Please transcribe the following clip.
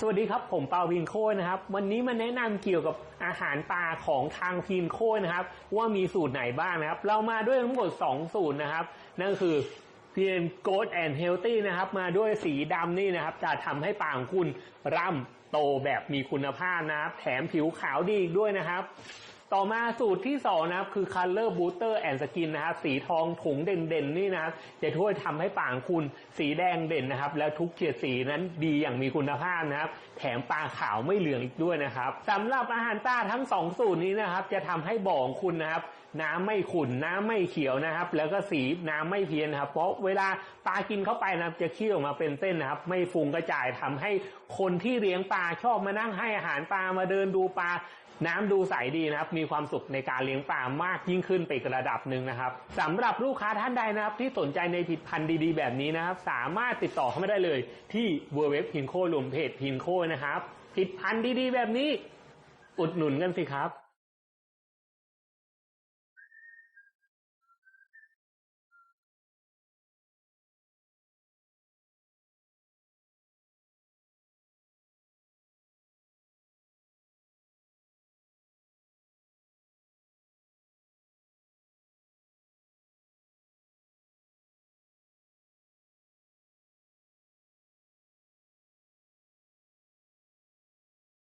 สวัสดีครับ ผมเปาพินโคนะครับ วันนี้มาแนะนำเกี่ยวกับอาหารปลาของทางพินโคนะครับ ว่ามีสูตรไหนบ้างนะครับ เรามาด้วยทั้งหมด 2 สูตรนะครับ นั่นคือเพียนโกดแอนด์เฮลตี้นะครับ มาด้วยสีดำนี่นะครับ จะทำให้ปลาของคุณร่ำโตแบบมีคุณภาพนะครับ แถมผิวขาวดีอีกด้วยนะครับ ต่อมาสูตรที่สองนะครับคือ Color Booster and Skin นะครับสีทองถุงเด่นๆ นี่นะครับจะช่วยทำให้ปากคุณสีแดงเด่นนะครับ แล้วทุกเฉดสีนั้นดีอย่างมีคุณภาพนะครับ แถมปลาขาวไม่เหลืองอีกด้วยนะครับสำหรับอาหารปลาทั้งสองสูตรนี้นะครับ จะทำให้บ่องคุณนะครับ น้ำไม่ขุ่นน้ำไม่เขียวนะครับ แล้วก็สีน้ำไม่เพี้ยนครับ เพราะเวลาปลากินเข้าไปนะครับจะขี้ออกมาเป็นเส้นนะครับ ไม่ฟุ้งกระจายทำให้คนที่เลี้ยงปลาชอบมานั่งให้อาหารปลามาเดินดูปลาน้ำดูใสดีนะครับมีความสุขในการเลี้ยงปลามากยิ่งขึ้นไปกระดับหนึ่งนะครับสำหรับลูกค้าท่านใดนะครับ ที่สนใจในผลิตภัณฑ์ดีๆ แบบนี้นะครับ สามารถติดต่อเข้ามาได้เลย ที่ w w w p i n c o รวมเพจพินโคนะครับผลิตภัณฑ์ดีๆ แบบนี้ อุดหนุนกันสิครับ